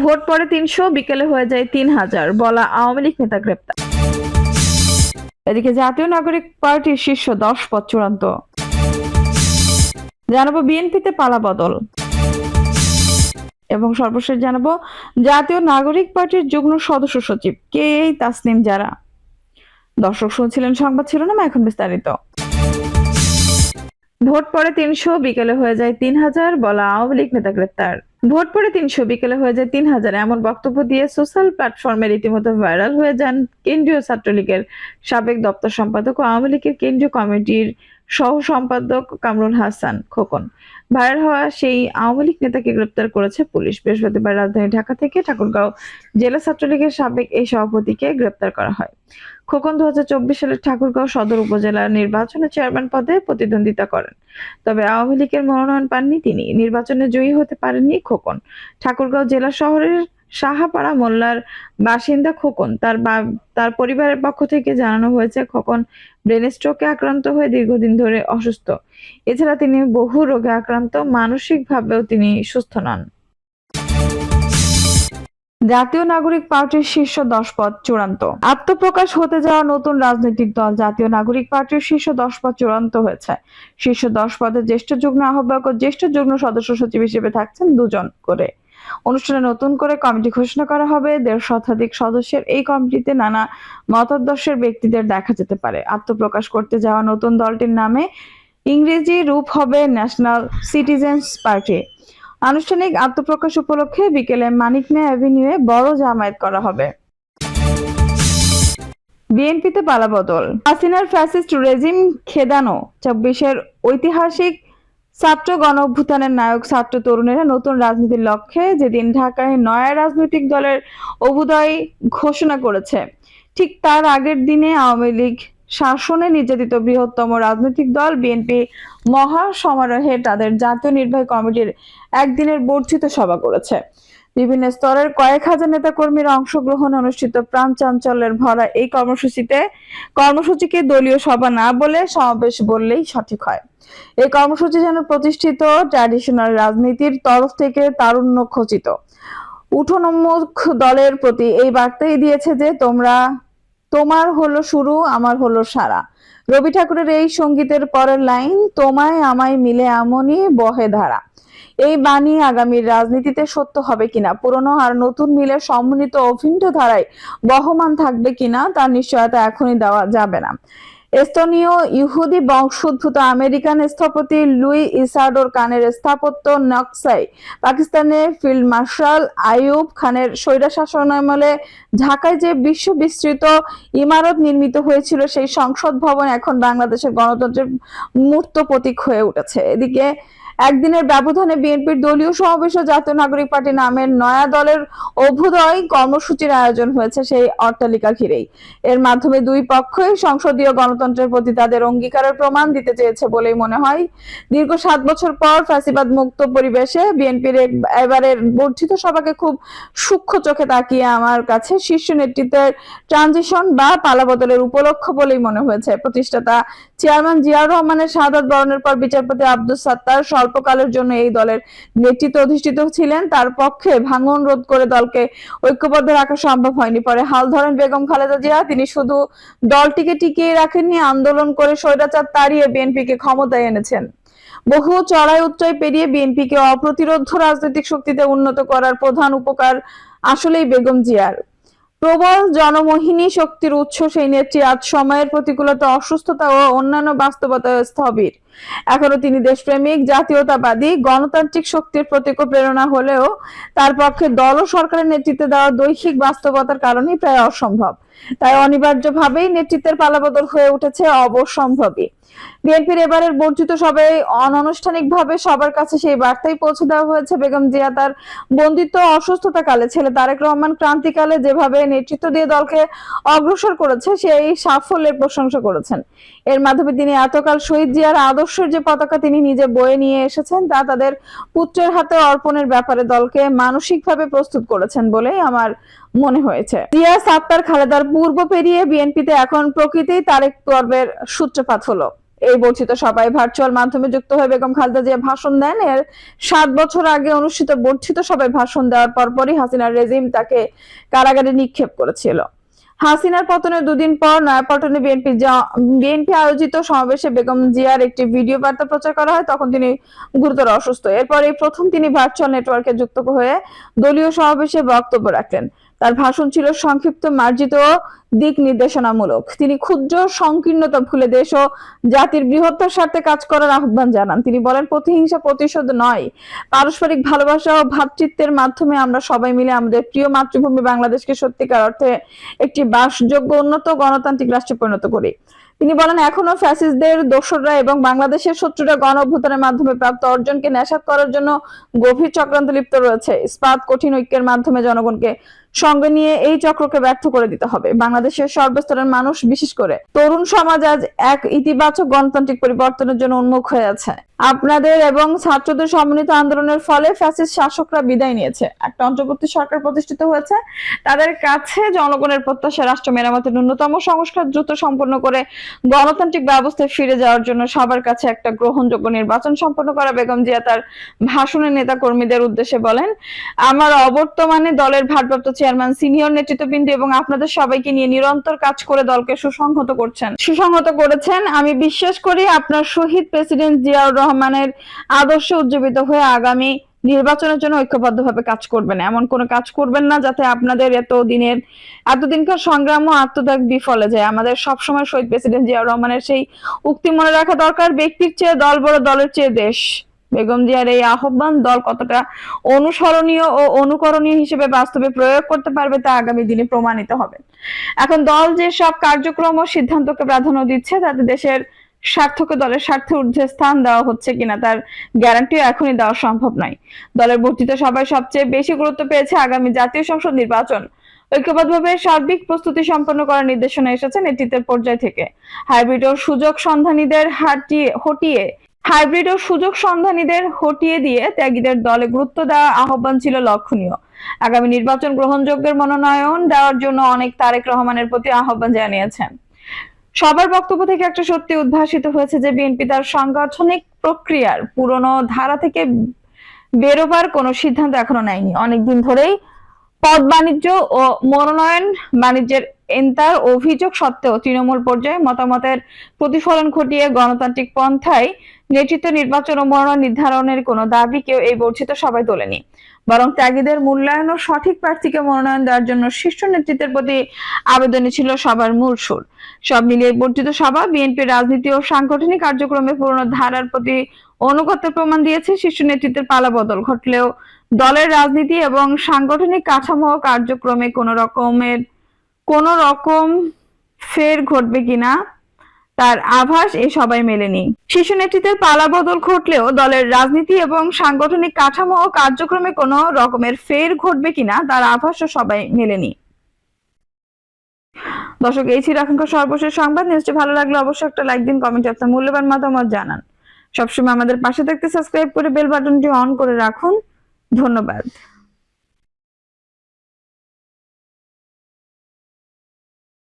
Vote পড়ে তিনশো, বিকেলে হয়ে যায় তিন হাজার। বলা আওয়ামী লীগ নেতা গ্রেপ্তার। এদিকে জাতীয় নাগরিক পার্টির শীর্ষ দশ পদ চূড়ান্ত। জানাব বিএনপিতে পালা বদল। এবং সর্বশেষ জানাব জাতীয় নাগরিক পার্টির যুগ্ম সদস্য সচিব কে এই তাসনিম যারা দর্শক শুনছিলেন সংবাদ শিরোনাম এখন বিস্তারিত। ভোট পরে তিনশো, বিকেলে হয়ে যায় তিন হাজার, বলা আওয়ামী লীগ নেতা গ্রেপ্তার। ভোট পড়ে তিনশো বিকেলে হয়ে যায় তিন হাজার। এমন বক্তব্য দিয়ে সোশ্যাল প্ল্যাটফর্মে রীতিমতো ভাইরাল হয়ে যান কেন্দ্রীয় ছাত্রলীগের সাবেক দপ্তর সম্পাদক ও আওয়ামী লীগের কেন্দ্রীয় কমিটির সহ সম্পাদক কামরুল হাসান খোকন। ভাইরাল হওয়া সেই আওয়ামী লীগ নেতাকে গ্রেপ্তার করেছে পুলিশ। বৃহস্পতিবার রাজধানী ঢাকা থেকে ঠাকুরগাঁও জেলা ছাত্রলীগের সাবেক এই সভাপতিকে গ্রেপ্তার করা হয়। খোকন দুহাজার চব্বিশ সালের ঠাকুরগাঁও সদর উপজেলা নির্বাচনে চেয়ারম্যান পদে প্রতিদ্বন্দ্বিতা করেন। তবে আওয়ামী লীগের মনোনয়ন পাননি তিনি। নির্বাচনে জয়ী হতে পারেননি খোকন। ঠাকুরগাঁও জেলা শহরের সাহাপাড়া মোল্লার বাসিন্দা খোকন, তার তার পরিবারের পক্ষ থেকে জানানো হয়েছে, খোকন ব্রেন স্ট্রোকে আক্রান্ত হয়ে দীর্ঘদিন ধরে অসুস্থ। এছাড়া তিনি বহু রোগে আক্রান্ত, মানসিকভাবেও তিনি সুস্থ নন। জাতীয় নাগরিক পার্টির শীর্ষ দশ পদ চূড়ান্ত। আত্মপ্রকাশ হতে যাওয়া নতুন রাজনৈতিক দল জাতীয় নাগরিক পার্টির শীর্ষ দশ পদ চূড়ান্ত হয়েছে। শীর্ষ দশ পদে জ্যেষ্ঠ যুগ্ম আহ্বায়ক ও জ্যেষ্ঠ যুগ্ম সদস্য সচিব হিসেবে থাকছেন দুজন করে। অনুষ্ঠানে নতুন করে কমিটি ঘোষণা করা হবে। দেড় শতাধিক সদস্যের এই কমিটিতে নানা মতাদর্শের ব্যক্তিদের দেখা যেতে পারে। আত্মপ্রকাশ করতে যাওয়া নতুন দলটির নামে ইংরেজি রূপ হবে ন্যাশনাল সিটিজেন্স পার্টি। আনুষ্ঠানিক আত্মপ্রকাশ উপলক্ষে বিকেলে মানিক মিয়া অ্যাভিনিউয়ে বড় জামায়াত করা হবে। বিএনপিতে পালাবদল। হাসিনার ফ্যাসিস্ট রেজিম খেদানো, চব্বিশের ঐতিহাসিক ছাত্র গণ অভ্যুত্থানের নায়ক ছাত্র তরুণেরা নতুন রাজনীতির লক্ষ্যে যেদিন ঢাকায় নয়া রাজনৈতিক দলের অভুদয় ঘোষণা করেছে, ঠিক তার আগের দিনে আওয়ামী লীগ শাসনে নির্যাতিত বৃহত্তম রাজনৈতিক দল বিএনপি মহা সমারোহে তাদের জাতীয় নির্বাহী কমিটির একদিনের বর্ধিত সভা করেছে। বিভিন্ন স্তরের কয়েক হাজার নেতাকর্মীর অংশগ্রহণে অনুষ্ঠিত প্রাণ চাঞ্চল্যের ভরা এই কর্মসূচিতে কর্মসূচিকে দলীয় সভা না বলে সমাবেশ বললেই সঠিক হয়। এই কর্মসূচি যেন প্রতিষ্ঠিত, ট্র্যাডিশনাল রাজনীতির তরফ থেকে তারুণ্য খচিত। উঠোন্মুখ দলের প্রতি এই বার্তাই দিয়েছে যে তোমরা, তোমার হলো শুরু, আমার হলো সারা। রবি ঠাকুরের এই সঙ্গীতের পরের লাইন, তোমায় আমায় মিলে এমনই বহে ধারা। এই বাণী আগামীর রাজনীতিতে সত্য হবে কিনা, পুরনো আর নতুন মিলে সম্মিলিত অভিন্ন ধারায় বহমান থাকবে কিনা, তার নিশ্চয়তা এখনই দেওয়া যাবে না। এস্তোনীয় ইহুদি বংশোদ্ভূত আমেরিকান স্থপতি লুই ইসাডোর কানের স্থাপত্য নকশাই পাকিস্তানের ফিল্ড মার্শাল আইয়ুব খানের স্বৈরা শাসনামলে ঢাকায় যে বিশ্ব বিস্তৃত ইমারত নির্মিত হয়েছিল, সেই সংসদ ভবন এখন বাংলাদেশের গণতন্ত্রের মূর্ত প্রতীক হয়ে উঠেছে। এদিকে একদিনের ব্যবধানে বিএনপির দলীয় সমাবেশ ও জাতীয় নাগরিক পার্টি নামের নয়া দলের অভ্যুদয় কর্মসূচির আয়োজন হয়েছে সেই অট্টালিকা ঘিরেই। এর মাধ্যমে দুই পক্ষই সংসদীয় গণতন্ত্রের প্রতি তাদের অঙ্গীকারের প্রমাণ দিতে চেয়েছে বলেই মনে হয়। দীর্ঘ সাত বছর পর ফ্যাসিবাদ মুক্ত পরিবেশে বিএনপির এবারের বর্ধিত সভাকে খুব সূক্ষ্ম চোখে তাকিয়ে আমার কাছে শীর্ষ নেতৃত্বের ট্রানজিশন বা পালাবদলের উপলক্ষ বলেই মনে হয়েছে। প্রতিষ্ঠাতা চেয়ারম্যান জিয়াউর রহমানের শাহাদাত বরণের পর বিচারপতি আব্দুল সাত্তার স্বল্পকালের জন্য এই দলের নেতৃত্ব অধিষ্ঠিত ছিলেন। তার পক্ষে ভাঙন রোধ করে দলকে ঐক্যবদ্ধ রাখা সম্ভব হয়নি। পরে হাল ধরেন বেগম খালেদা জিয়া। তিনি শুধু দলটিকে টিকিয়ে রাখেননি, আন্দোলন করে স্বৈরাচার তাড়িয়ে বিএনপিকে ক্ষমতায় এনেছেন। বহু চড়াই উচ্চয় পেরিয়ে বিএনপিকে অপ্রতিরোধ রাজনৈতিক শক্তিতে উন্নত করার প্রধান উপকার আসলেই বেগম জিয়ার। প্রবল জনমোহিনী শক্তির উৎস সেই নেত্রী আজ সময়ের প্রতিকূলতা, অসুস্থতা ও অন্যান্য বাস্তবতা স্থবির। এখনও তিনি দেশপ্রেমিক, জাতীয়তাবাদী, গণতান্ত্রিক শক্তির প্রতীক প্রেরণা হলেও তার পক্ষে দল ও সরকারের নেতৃত্বে দেওয়া দৈহিক বাস্তবতার কারণেই প্রায় অসম্ভব। তাই অনিবার্যভাবেই নেতৃত্বের পালাবদল হয়ে উঠেছে অবসম্ভবী বিএনপির এবারের বর্ধিত সবাই অনানুষ্ঠানিকভাবে সবার কাছে সেই বার্তাই পৌঁছে দেওয়া হয়েছে বেগম জিয়া তার বন্দিত্ব অসুস্থতা কালে ছেলে তারেক রহমান ক্রান্তিকালে যেভাবে নেতৃত্ব দিয়ে দলকে অগ্রসর করেছে, সেই সাফল্যের প্রশংসা করেছেন। এর মাধ্যমে তিনি এতকাল শহীদ জিয়ার আদর্শের যে পতাকা তিনি নিজে বয়ে নিয়ে এসেছেন তা তাদের পুত্রের হাতে অর্পণের ব্যাপারে দলকে মানসিকভাবে প্রস্তুত করেছেন বলেই আমার মনে হয়েছে। জিয়া সাত্তার খালেদার পূর্ব পেরিয়ে বিএনপিতে এখন প্রকৃতি তারেক পর্বের সূত্রপাত হলো। এই বর্ধিত সভায় ভার্চুয়াল মাধ্যমে যুক্ত হয়ে বেগম খালেদা জিয়া ভাষণ দেন। এর সাত বছর আগে অনুষ্ঠিত বর্ধিত সভায় ভাষণ দেওয়ার পরপরই হাসিনার রেজিম তাকে কারাগারে নিক্ষেপ করেছিল। হাসিনার পতনের দুদিন পর নয়াপল্টনে বিএনপি বিএনপি আয়োজিত সমাবেশে বেগম জিয়ার একটি ভিডিও বার্তা প্রচার করা হয়, তখন তিনি গুরুতর অসুস্থ। এরপরে প্রথম তিনি ভার্চুয়াল নেটওয়ার্কে যুক্ত হয়ে দলীয় সমাবেশে বক্তব্য রাখলেন তার ভাষণ ছিল সংক্ষিপ্ত, মার্জিত দিক নির্দেশনামূলক। তিনি ক্ষুদ্র, সংকীর্ণতা ভুলে দেশ ও জাতির বৃহত্তর স্বার্থে কাজ করার আহ্বান জানান। তিনি বলেন, প্রতিহিংসা প্রতিশোধ নয়। পারস্পরিক ভালোবাসা ও ভ্রাতৃত্বের মাধ্যমে আমরা সবাই মিলে আমাদের প্রিয় মাতৃভূমি বাংলাদেশকে সত্যিকার অর্থে একটি বাসযোগ্য, উন্নত গণতান্ত্রিক রাষ্ট্রে পরিণত করি। তিনি বলেন, এখনও ফ্যাসিস্টদের, দোসররা এবং বাংলাদেশের শত্রুরা গণ অভ্যুত্থানের মাধ্যমে প্রাপ্ত অর্জনকে নেশাত করার জন্য গভীর চক্রান্ত লিপ্ত রয়েছে। ইস্পাত, কঠিন ঐক্যের মাধ্যমে জনগণকে সঙ্গে নিয়ে এই চক্রকে ব্যর্থ করে দিতে হবে। বাংলাদেশের সর্বস্তরের মানুষ, বিশেষ করে তরুণ সমাজ আজ এক ইতিবাচক গণতান্ত্রিক পরিবর্তনের জন্য উন্মুখ হয়ে আছে। আপনাদের এবং ছাত্রদের সমন্বিত আন্দোলনের ফলে ফ্যাসিস্ট শাসকরা বিদায় নিয়েছে। একটা অন্তর্বর্তী সরকার প্রতিষ্ঠিত হয়েছে। তাদের কাছে জনগণের প্রত্যাশা, রাষ্ট্র মেরামতের ন্যূনতম সংস্কার দ্রুত সম্পন্ন করে গণতান্ত্রিক ব্যবস্থায় ফিরে যাওয়ার জন্য সবার কাছে একটা গ্রহণযোগ্য নির্বাচন সম্পন্ন করা। বেগম জিয়া তার ভাষণে নেতা কর্মীদের উদ্দেশ্যে বলেন, আমার অবর্তমানে দলের ভারপ্রাপ্ত চেয়ারম্যান সিনিয়র নেতৃত্ববৃন্দ এবং আপনাদের সবাইকে নিয়ে নিরন্তর কাজ করে দলকে সুসংহত করছেন। সুসংহত করেছেন, আমি বিশ্বাস করি আপনার শহীদ প্রেসিডেন্ট জিয়াউর রহমানের আদর্শে উজ্জীবিত হয়ে আগামী নির্বাচনের জন্য ঐক্যবদ্ধভাবে কাজ করবেন। এমন কোনো কাজ করবেন না যাতে আপনাদের এত দিনের এতদিনকার সংগ্রাম ও আত্মত্যাগ বিফলে যায়। আমাদের সবসময় শহীদ প্রেসিডেন্ট জিয়াউর রহমানের সেই উক্তি মনে রাখা দরকার, ব্যক্তির চেয়ে দল বড় দলের চেয়ে দেশ। বেগম জিয়ার এই আহ্বান দল কতটা অনুসরণীয় ও অনুকরণীয় হিসেবে বাস্তবে প্রয়োগ করতে পারবে তা আগামী দিনে প্রমাণিত হবে। এখন দল যে সব কার্যক্রম ও সিদ্ধান্তকে প্রাধান্য দিচ্ছে, তাতে দেশের স্বার্থকে দলের স্বার্থের ঊর্ধ্বে স্থান দেওয়া হচ্ছে কিনা তার গ্যারান্টিও এখনই দেওয়া সম্ভব নয়। দলের বর্ধিত সবাই সবচেয়ে বেশি গুরুত্ব পেয়েছে আগামী জাতীয় সংসদ নির্বাচন। ঐক্যবদ্ধভাবে সার্বিক প্রস্তুতি সম্পন্ন করার নির্দেশনা এসেছে নেতৃত্বের পর্যায় থেকে। হাইব্রিড ও সুযোগ সন্ধানীদের হাটিয়ে হটিয়ে হাইব্রিড ও সুযোগ সন্ধানীদের হটিয়ে দিয়ে ত্যাগীদের দলে গুরুত্ব দেওয়া আহ্বান ছিল লক্ষণীয়। আগামী নির্বাচন গ্রহণযোগ্যের মনোনয়ন দেওয়ার জন্য অনেক তারেক রহমানের প্রতি আহ্বান জানিয়েছেন। সবার বক্তব্য থেকে একটা সত্যি উদ্ভাসিত হয়েছে যে, বিএনপি তার সাংগঠনিক প্রক্রিয়ার পুরনো ধারা থেকে বেরোবার কোনো সিদ্ধান্ত এখনও নেয়নি। অনেকদিন ধরেই পদ বাণিজ্য ও মনোনয়ন বাণিজ্যের এন্তার অভিযোগ সত্ত্বেও তৃণমূল পর্যায়ে মতামতের প্রতিফলন ঘটিয়ে গণতান্ত্রিক পন্থায় নেতৃত্ব নির্বাচন ও মনোনয়ন নির্ধারণের কোনো দাবি কেউ এই বর্ধিত সবাই তোলেনি। বরং ত্যাগীদের মূল্যায়ন ও সঠিক প্রার্থীকে মনোনয়ন দেওয়ার জন্য শীর্ষ নেতৃত্বের প্রতি আবেদনই ছিল সবার মূল সুর। সব মিলিয়ে বর্ধিত সভা, বিএনপির রাজনীতি ও সাংগঠনিক কার্যক্রমে পুরনো ধারার প্রতি অনুগত্যের প্রমাণ দিয়েছে শীর্ষ নেতৃত্বের পালাবদল ঘটলেও দলের রাজনীতি এবং সাংগঠনিক কাঠামো কার্যক্রমে কোনো রকমের কোন রকম ফের ঘটবে কিনা, তার আভাস এই সবাই মেলেনি। শীর্ষ নেতৃত্বের পালাবদল ঘটলেও দলের রাজনীতি এবং সাংগঠনিক কাঠামো ও কার্যক্রমে কোনো রকমের ফের ঘটবে কিনা, তার আভাসও সবাই মেলেনি। দর্শক, এই ছিল এখনকার সর্বশেষ সংবাদ। নিউজটি ভালো লাগলে অবশ্যই একটা লাইক দিন, কমেন্টে আপনার মূল্যবান মতামত জানান। সবসময় আমাদের পাশে থাকতে সাবস্ক্রাইব করে বেল বাটনটি অন করে রাখুন। ধন্যবাদ।